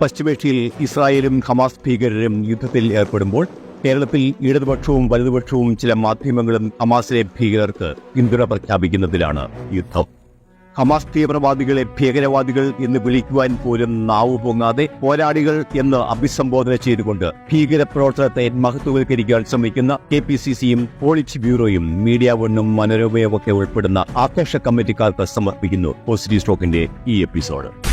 പശ്ചിമേഷ്യയിൽ ഇസ്രായേലും ഹമാസ് ഭീകരരും യുദ്ധത്തിൽ ഏർപ്പെടുമ്പോൾ കേരളത്തിൽ ഇടതുപക്ഷവും വലതുപക്ഷവും ചില മാധ്യമങ്ങളും ഹമാസിലെ ഭീകരർക്ക് പിന്തുണ പ്രഖ്യാപിക്കുന്നതിലാണ് യുദ്ധം. ഹമാസ് തീവ്രവാദികളെ ഭീകരവാദികൾ എന്ന് വിളിക്കുവാൻ പോലും നാവ് പൊങ്ങാതെ പോരാളികൾ എന്ന് അഭിസംബോധന ചെയ്തുകൊണ്ട് ഭീകരപ്രവർത്തനത്തെ മഹത്വവൽക്കരിക്കാൻ ശ്രമിക്കുന്ന കെ പി സി സിയും പോളിറ്റ് ബ്യൂറോയും മീഡിയ വണ്ണും മനോരമയും ഉൾപ്പെടുന്ന ആഘോഷ കമ്മിറ്റിക്കാർക്ക് സമർപ്പിക്കുന്നു. പോസിറ്റീവ് സ്റ്റോക്കിന്റെ ഈ എപ്പിസോഡ്.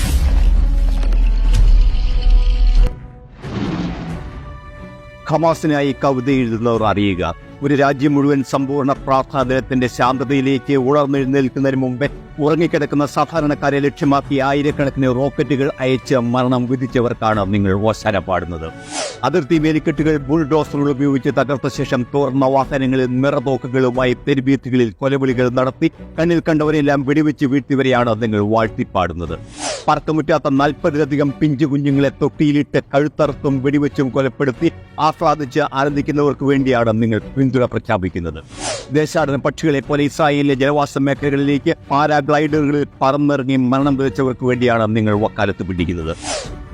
ഹമാസിനായി കവിത എഴുതുന്നവർ അറിയുക. ഒരു രാജ്യം മുഴുവൻ സമ്പൂർണ പ്രാർത്ഥനാദിനത്തിന്റെ ശാന്തതയിലേക്ക് ഉണർന്നെഴുന്നേൽക്കുന്നതിന് മുമ്പേ ഉറങ്ങിക്കിടക്കുന്ന സാധാരണക്കാരെ ലക്ഷ്യമാക്കി ആയിരക്കണക്കിന് റോക്കറ്റുകൾ അയച്ച് മരണം വിധിച്ചവർക്കാണ് നിങ്ങൾ ഓശാന പാടുന്നത്. അതിർത്തി വേലിക്കെട്ടുകൾ ബുൾഡോസറുകൾ ഉപയോഗിച്ച് തകർത്ത ശേഷം തുറന്ന വാഹനങ്ങളിൽ നിറതോക്കുകളുമായി തെരുവീത്തുകളിൽ കൊലവിളികൾ നടത്തി കണ്ണിൽ കണ്ടവരെല്ലാം വെടിവെച്ച് വീഴ്ത്തിവരെയാണ് നിങ്ങൾ വാഴ്ത്തിപ്പാടുന്നത്. പറക്കമുറ്റാത്ത നാൽപ്പതിലധികം പിഞ്ചു കുഞ്ഞുങ്ങളെ തൊട്ടിയിലിട്ട് കഴുത്തറുത്തും വെടിവെച്ചും കൊലപ്പെടുത്തി ആസ്വാദിച്ച് ആനന്ദിക്കുന്നവർക്ക് വേണ്ടിയാണ് നിങ്ങൾ പിന്തുണ പ്രഖ്യാപിക്കുന്നത്. ദേശാടന പക്ഷികളെ പോലെ ഇസ്രായേലിലെ ജനവാസ മേഖലകളിലേക്ക് പാരാഗ്ലൈഡറുകളിൽ പറന്നിറങ്ങി മരണം വിതച്ചവർക്ക് വേണ്ടിയാണ് നിങ്ങൾ വക്കാലത്ത് പിടിക്കുന്നത്.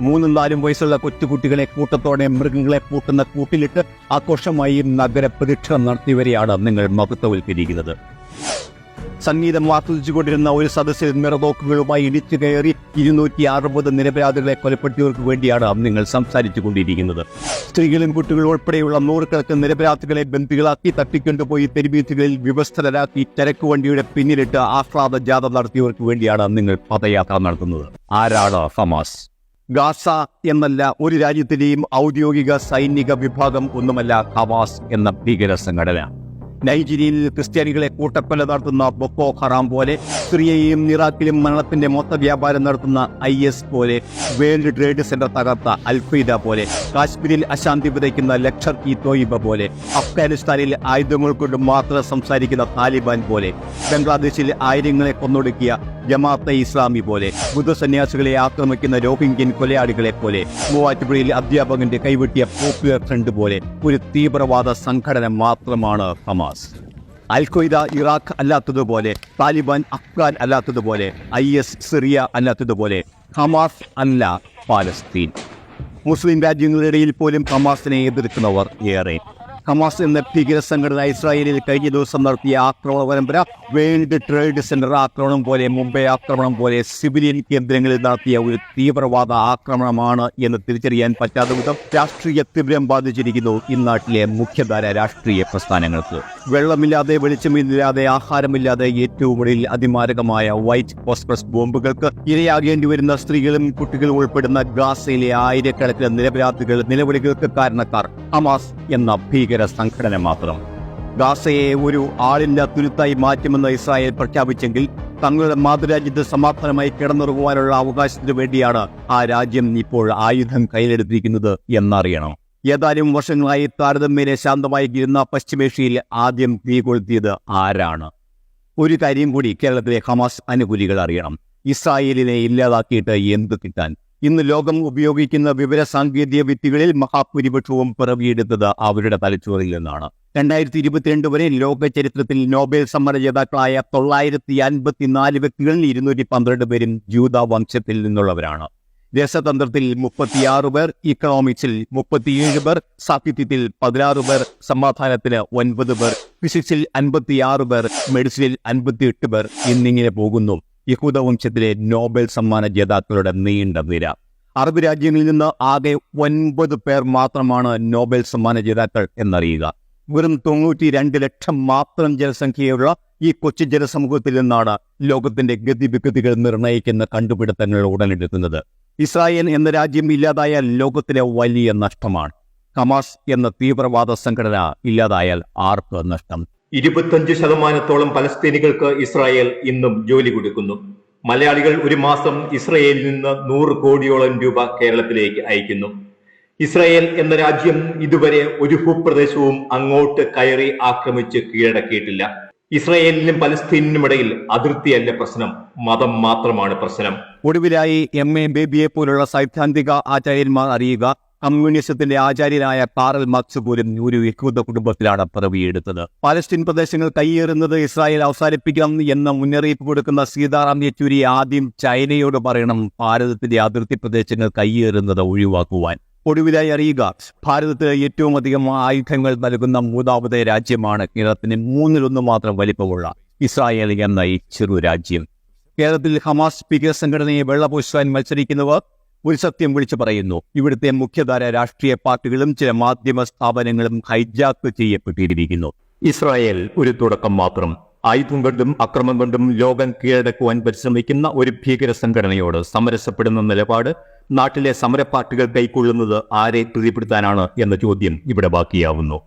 മൂന്നും നാലും വയസ്സുള്ള കൊച്ചുകുട്ടികളെ കൂട്ടത്തോടെ മൃഗങ്ങളെ പൂട്ടുന്ന കൂട്ടിലിട്ട് ആഘോഷമായി നഗര പ്രദക്ഷിണം നടത്തിയവരെയാണ് നിങ്ങൾ മഹത്വവൽക്കരിക്കുന്നത്. സംഗീതം ആസ്വദിച്ചുകൊണ്ടിരുന്ന ഒരു സദസ്സിൽ മിറതോക്കുകളുമായി ഇടിച്ചു കയറി ഇരുന്നൂറ്റി അറുപത് നിരപരാധികളെ കൊലപ്പെടുത്തിയവർക്ക് വേണ്ടിയാണ് നിങ്ങൾ സംസാരിച്ചു കൊണ്ടിരിക്കുന്നത് സ്ത്രീകളും കുട്ടികളും ഉൾപ്പെടെയുള്ള നൂറുകണക്കിന് നിരപരാധികളെ ബന്ദികളാക്കി തട്ടിക്കൊണ്ടുപോയി തെരുവീഥികളിൽ വിവസ്ത്രരാക്കി ചരക്ക് വണ്ടിയുടെ പിന്നിലിട്ട് ആഹ്ലാദ ജാഥ നടത്തിയവർക്ക് വേണ്ടിയാണ് നിങ്ങൾ പദയാത്ര നടത്തുന്നത്. ആരാണ് ഹമാസ്? ഗാസ എന്നല്ല ഒരു രാജ്യത്തിലെയും ഔദ്യോഗിക സൈനിക വിഭാഗം ഒന്നുമല്ല ഹമാസ് എന്ന ഭീകര സംഘടന നൈജീരിയയിൽ ക്രിസ്ത്യാനികളെ കൂട്ടക്കൊല നടത്തുന്ന ബൊക്കോ ഹറാം പോലെ സിറിയയും ഇറാഖിലും മരണത്തിന്റെ മൊത്ത വ്യാപാരം നടത്തുന്ന ഐ എസ് പോലെ വേൾഡ് ട്രേഡ് സെന്റർ തകർത്ത അൽഖൈദ പോലെ കാശ്മീരിൽ അശാന്തി വിതയ്ക്കുന്ന ലക്ഷർ ഇ തോയിബ പോലെ അഫ്ഗാനിസ്ഥാനിൽ ആയുധങ്ങൾ കൊണ്ട് മാത്രം സംസാരിക്കുന്ന താലിബാൻ പോലെ ബംഗ്ലാദേശിൽ ആയിരങ്ങളെ കൊന്നൊടുക്കിയ ജമാഅത്തെ ഇസ്ലാമി പോലെ ബുദ്ധസന്യാസികളെ ആക്രമിക്കുന്ന രോഹിംഗ്യൻ കൊലയാളികളെ പോലെ മൂവാറ്റുപുഴയിൽ അധ്യാപകന്റെ കൈവെട്ടിയ പോപ്പുലർ ഫ്രണ്ട് പോലെ ഒരു തീവ്രവാദ സംഘടന മാത്രമാണ് ഹമാസ്. അൽ ഇറാഖ് അല്ലാത്തതുപോലെ താലിബാൻ അഫ്ഗാൻ അല്ലാത്തതുപോലെ ഐ എസ് സിറിയ അല്ലാത്തതുപോലെ ഹമാസ് അല്ല പാലസ്തീൻ. മുസ്ലിം രാജ്യങ്ങളിടയിൽ പോലും ഹമാസിനെ എതിർക്കുന്നവർ ഏറെ. ഹമാസ് എന്ന ഭീകര സംഘടന ഇസ്രായേലിൽ കഴിഞ്ഞ ദിവസം നടത്തിയ ആക്രമണ പരമ്പര വേൾഡ് ട്രേഡ് സെന്റർ ആക്രമണം പോലെ മുംബൈ ആക്രമണം പോലെ സിവിലിയൻ കേന്ദ്രങ്ങളിൽ നടത്തിയ ഒരു തീവ്രവാദ ആക്രമണമാണ് എന്ന് തിരിച്ചറിയാൻ പറ്റാത്ത വിധം രാഷ്ട്രീയ തീവ്രം ബാധിച്ചിരിക്കുന്നു ഇന്നാട്ടിലെ മുഖ്യധാര രാഷ്ട്രീയ പ്രസ്ഥാനങ്ങൾക്ക്. വെള്ളമില്ലാതെ വെളിച്ചമില്ലാതെ ആഹാരമില്ലാതെ ഏറ്റവും ഒടുവിൽ അതിമാരകമായ വൈറ്റ് ഫോസ്ഫറസ് ബോംബുകൾക്ക് ഇരയാകേണ്ടി വരുന്ന സ്ത്രീകളും കുട്ടികളും ഉൾപ്പെടുന്ന ഗാസയിലെ ആയിരക്കണക്കിന് നിരപരാധികൾ നിലവിളികൾക്ക് കാരണക്കാർ ഹമാസ് എന്ന ഭീകര സംഘടന മാത്രം. ഗാസയെ ഒരു ആളിന്റെ തുരുത്തായി മാറ്റുമെന്ന് ഇസ്രായേൽ പ്രഖ്യാപിച്ചെങ്കിൽ തങ്ങളുടെ മാതൃരാജ്യത്ത് സമാധാനമായി കിടന്നുറങ്ങുവാനുള്ള അവകാശത്തിനു വേണ്ടിയാണ് ആ രാജ്യം ഇപ്പോൾ ആയുധം കയ്യിലെടുത്തിരിക്കുന്നത് എന്നറിയണം. ഏതാനും വർഷങ്ങളായി താരതമ്യേന ശാന്തമായി ഇരുന്ന പശ്ചിമേഷ്യയിൽ ആദ്യം തീ കൊളുത്തിയത് ആരാണ്? ഒരു കാര്യം കൂടി കേരളത്തിലെ ഹമാസ് അനുകൂലികൾ അറിയണം. ഇസ്രായേലിനെ ഇല്ലാതാക്കിയിട്ട് എന്ത് കിട്ടാൻ ഇന്ന് ലോകം ഉപയോഗിക്കുന്ന വിവര സാങ്കേതിക വിദ്യകളിൽ മഹാഭൂരിപക്ഷവും പിറവിയെടുത്തത് അവരുടെ തലച്ചോറിൽ നിന്നാണ്. രണ്ടായിരത്തി ഇരുപത്തിരണ്ട് വരെ ലോക ചരിത്രത്തിൽ നോബൽ സമ്മാന ജേതാക്കളായ തൊള്ളായിരത്തി അൻപത്തിനാല് വ്യക്തികളിൽ ഇരുന്നൂറ്റി പന്ത്രണ്ട് പേരും ജൂത വംശത്തിൽ നിന്നുള്ളവരാണ്. രസതന്ത്രത്തിൽ മുപ്പത്തിയാറ് പേർ ഇക്കണോമിക്സിൽ മുപ്പത്തിയേഴ് പേർ സാഹിത്യത്തിൽ പതിനാറ് പേർ സമാധാനത്തിന് ഒൻപത് പേർ ഫിസിക്സിൽ അൻപത്തിയാറ് പേർ മെഡിസിനിൽ അൻപത്തിയെട്ട് പേർ എന്നിങ്ങനെ പോകുന്നു. യഹൂദ വംശത്തിലെ നോബൽ സമ്മാന ജേതാക്കളുടെ നീണ്ട നിര. അറബ് രാജ്യങ്ങളിൽ നിന്ന് ആകെ ഒൻപത് പേർ മാത്രമാണ് നോബൽ സമ്മാന ജേതാക്കൾ എന്നറിയുക. വെറും തൊണ്ണൂറ്റി രണ്ട് ലക്ഷം മാത്രം ജനസംഖ്യയുള്ള ഈ കൊച്ചു ജനസമൂഹത്തിൽ നിന്നാണ് ലോകത്തിന്റെ ഗതിവിഗതികൾ നിർണയിക്കുന്ന കണ്ടുപിടുത്തങ്ങൾ ഉടലെടുക്കുന്നത്. ഇസ്രായേൽ എന്ന രാജ്യം ഇല്ലാതായാൽ ലോകത്തിലെ വലിയ നഷ്ടമാണ്. ഹമാസ് എന്ന തീവ്രവാദ സംഘടന ഇല്ലാതായാൽ ആർക്ക് നഷ്ടം? ഇരുപത്തഞ്ച് ശതമാനത്തോളം പലസ്തീനികൾക്ക് ഇസ്രായേൽ ഇന്നും ജോലി കൊടുക്കുന്നു. മലയാളികൾ ഒരു മാസം ഇസ്രായേലിൽ നിന്ന് നൂറ് കോടിയോളം രൂപ കേരളത്തിലേക്ക് അയക്കുന്നു. ഇസ്രായേൽ എന്ന രാജ്യം ഇതുവരെ ഒരു ഭൂപ്രദേശവും അങ്ങോട്ട് കയറി ആക്രമിച്ച് കീഴടക്കിയിട്ടില്ല. ഇസ്രായേലിനും പലസ്തീനിനും ഇടയിൽ അതിർത്തിയല്ല പ്രശ്നം. മതം മാത്രമാണ് പ്രശ്നം. ഒടുവിലായി എം എ ബേബിയെ പോലുള്ള സൈദ്ധാന്തിക ആചാര്യന്മാർ അറിയുക കമ്മ്യൂണിസത്തിന്റെ ആചാര്യനായ കാറൽ മാർക്സ് പോലും ഒരു യഹൂദ കുടുംബത്തിലാണ് പിറവിയെടുത്തത്. പാലസ്തീൻ പ്രദേശങ്ങൾ കൈയേറുന്നത് ഇസ്രായേൽ അവസാനിപ്പിക്കണം എന്ന മുന്നറിയിപ്പ് കൊടുക്കുന്ന സീതാറാം യെച്ചൂരി ആദ്യം ചൈനയോട് പറയണം ഭാരതത്തിന്റെ അതിർത്തി പ്രദേശങ്ങൾ കൈയേറുന്നത് ഒഴിവാക്കുവാൻ. ഒടുവിലായി അറിയുക ഭാരതത്തിന് ഏറ്റവും അധികം ആയുധങ്ങൾ നൽകുന്ന മൂന്നാമത്തെ രാജ്യമാണ് കേരളത്തിന് മൂന്നിലൊന്ന് മാത്രം വലിപ്പമുള്ള ഇസ്രായേൽ എന്ന ഈ ചെറു രാജ്യം. കേരളത്തിൽ ഹമാസ് ഭീകര സംഘടനയെ വെള്ളപൂശാൻ മത്സരിക്കുന്നവർ ഒരു സത്യം വിളിച്ചു പറയുന്നു. ഇവിടുത്തെ മുഖ്യധാര രാഷ്ട്രീയ പാർട്ടികളും ചില മാധ്യമ സ്ഥാപനങ്ങളും ഹൈജാക്ക് ചെയ്യപ്പെട്ടിരിക്കുന്നു. ഇസ്രായേൽ ഒരു തുടക്കം മാത്രം. ആയുധം കൊണ്ടും അക്രമം കൊണ്ടും ലോകം കീഴടക്കുവാൻ പരിശ്രമിക്കുന്ന ഒരു ഭീകര സംഘടനയോട് സമരസപ്പെടുന്ന നിലപാട് നാട്ടിലെ സമര പാർട്ടികൾ കൈക്കൊള്ളുന്നത് ആരെ പ്രീതിപ്പെടുത്താനാണ് എന്ന ചോദ്യം ഇവിടെ ബാക്കിയാവുന്നു.